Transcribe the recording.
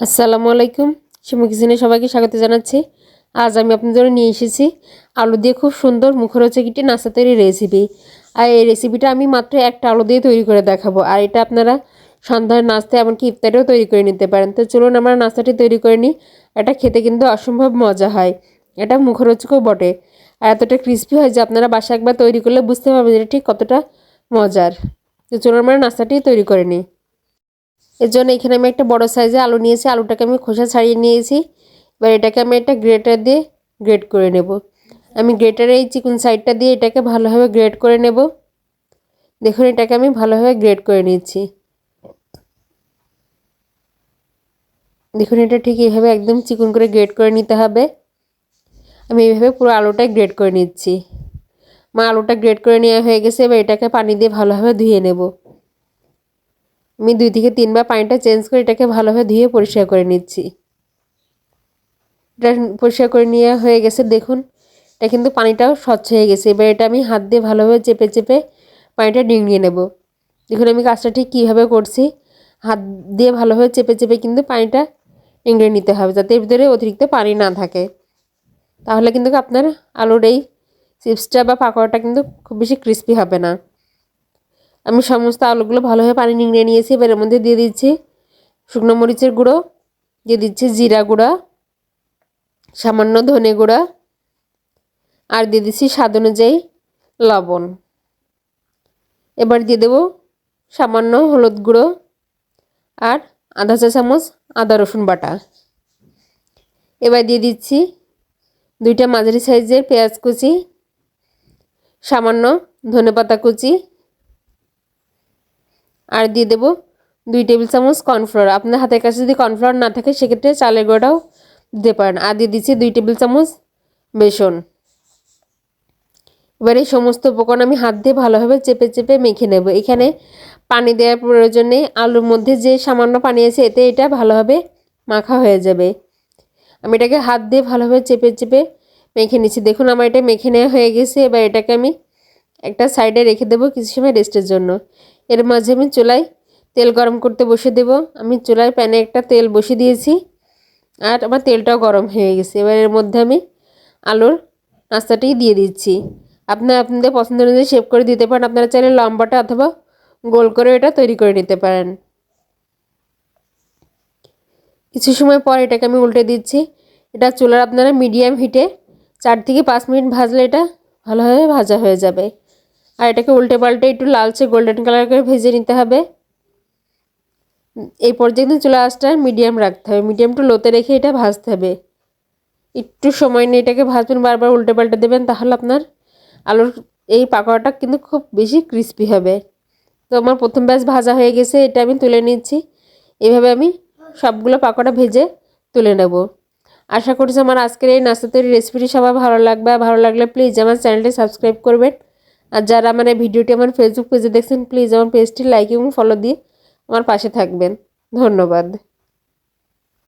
আসসালামু আলাইকুম। শিমু কিচেনে সবাইকে স্বাগত জানাচ্ছি। আজ আমি আপনাদের নিয়ে এসেছি আলু দিয়ে খুব সুন্দর মুখরোচক একটি নাস্তা তৈরি রেসিপি আর এই রেসিপিটা আমি মাত্র একটা আলু দিয়ে তৈরি করে দেখাবো। আর এটা আপনারা সন্ধ্যার নাস্তা এমনকি ইফতারেও তৈরি করে নিতে পারেন। তো চলুন আমরা নাস্তাটি তৈরি করে নিই। এটা খেতে কিন্তু অসম্ভব মজা হয়। এটা মুখরোচকও বটে। আর এতটা ক্রিস্পি হয় যে আপনারা বাসা একবার তৈরি করলে বুঝতে পারবেন এটা ঠিক কতটা মজার। তো চলুন আমরা নাস্তাটি তৈরি করে নিই। এর জন্য এখানে আমি একটা বড় সাইজে আলু নিয়েছি। আলুটাকে আমি খোসা ছাড়িয়ে নিয়েছি। এবার এটাকে আমি একটা গ্রেটার দিয়ে গ্রেট করে নেব। আমি গ্রেটারে এই চিকুন সাইডটা দিয়ে এটাকে ভালোভাবে গ্রেট করে নেব। দেখুন, এটাকে আমি ভালোভাবে গ্রেট করে নিচ্ছি। দেখুন, এটা ঠিক এইভাবে একদম চিকুন করে গ্রেট করে নিতে হবে। আমি এইভাবে পুরো আলুটা গ্রেট করে নিচ্ছি। মা, আলুটা গ্রেট করে নেওয়া হয়ে গেছে। এবার এটাকে পানি দিয়ে ভালোভাবে ধুয়ে নেব। আমি দুই থেকে তিনবার পানিটা চেঞ্জ করে এটাকে ভালোভাবে ধুয়ে পরিষ্কার করে নিচ্ছি। এটা পরিষ্কার করে নেওয়া হয়ে গেছে, দেখুন। এটা কিন্তু পানিটাও স্বচ্ছ হয়ে গেছে। এবার এটা আমি হাত দিয়ে ভালোভাবে চেপে চেপে পানিটা ডিঙিয়ে নেব। দেখুন আমি কাজটা ঠিক কীভাবে করছি। হাত দিয়ে ভালোভাবে চেপে চেপে কিন্তু পানিটা ডিঙিয়ে নিতে হবে, যাতে এর ভিতরে অতিরিক্ত পানি না থাকে। তাহলে কিন্তু আপনার আলুর এই চিপসটা বা পাকোড়াটা কিন্তু খুব বেশি ক্রিস্পি হবে না। আমি সমস্ত আলুগুলো ভালোভাবে পানি নিংড়ে নিয়েছি এবার এর মধ্যে দিয়ে দিচ্ছি শুকনো মরিচের গুঁড়ো, দিয়ে দিচ্ছি জিরা গুঁড়া, সামান্য ধনে গুঁড়া, আর দিয়ে দিচ্ছি স্বাদ অনুযায়ী লবণ। এবার দিয়ে দেবো সামান্য হলুদ গুঁড়ো আর আধা চা চামচ আদা রসুন বাটা। এবার দিয়ে দিচ্ছি দুইটা মাঝারি সাইজের পেঁয়াজ কুচি, সামান্য ধনে পাতা কুচি আর দিয়ে দেবো দুই টেবিল চামচ কর্নফ্লাওয়ার আপনার হাতের কাছে যদি কর্নফ্লাওয়ার না থাকে, সেক্ষেত্রে চালের গুঁড়োটাও দিতে পারেন। আর দিয়ে দিচ্ছি দুই টেবিল চামচ বেসন। এবার এই সমস্ত উপকরণ আমি হাত দিয়ে ভালোভাবে চেপে চেপে মেখে নেব। এখানে পানি দেওয়ার প্রয়োজন আলুর মধ্যে যে সামান্য পানি আছে, এতে এটা ভালোভাবে মাখা হয়ে যাবে। আমি এটাকে হাত দিয়ে ভালোভাবে চেপে চেপে মেখে নিচ্ছি। দেখুন, আমার এটা মেখে নেওয়া হয়ে গেছে। এবার এটাকে আমি একটা সাইডে রেখে দেবো কিছু সময় রেস্টের জন্য। এর মাঝে আমি চুলায় তেল গরম করতে বসে দেব। আমি চুলায় প্যানে একটা তেল বসে দিয়েছি আর আমার তেলটাও গরম হয়ে গেছে। এবার এর মধ্যে আমি আলুর নাস্তাটি দিয়ে দিচ্ছি। আপনারা আপনাদের পছন্দ অনুযায়ী শেপ করে দিতে পারেন। আপনারা চাইলে লম্বাটা অথবা গোল করে এটা তৈরি করে নিতে পারেন। কিছু সময় পর এটাকে আমি উল্টে দিচ্ছি। এটা চুলার আপনারা মিডিয়াম হিটে চার থেকে পাঁচ মিনিট ভাজলে এটা ভালোভাবে ভাজা হয়ে যাবে। আর এটাকে উল্টে পাল্টে একটু লালচে গোল্ডেন কালার করে ভেজে নিতে হবে। এই পর্যায়ে কিন্তু চুলা আঁচটা মিডিয়াম রাখতে হবে। মিডিয়াম টু লোতে রেখে এটা ভাজতে হবে। একটু সময় নিয়ে এটাকে ভাজবেন, বারবার উল্টে পাল্টে দেবেন, তাহলে আপনার আলুর এই পাকোড়াটা কিন্তু খুব বেশি ক্রিস্পি হবে। তো আমার প্রথম ব্যাচ ভাজা হয়ে গেছে, এটা আমি তুলে নিচ্ছি। এভাবে আমি সবগুলো পাকোড়া ভেজে তুলে নেব। আশা করছি আমার আজকের এই নাস্তা তৈরি রেসিপিটি সবাই ভালো লাগবে। ভালো লাগলে প্লিজ আমার চ্যানেলটি সাবস্ক্রাইব করবেন। আর যারা মানে ভিডিওটি আমার ফেসবুক পেজে দেখছেন প্লিজ আমার পেজটি লাইক এবং ফলো দিয়ে আমার পাশে থাকবেন। ধন্যবাদ।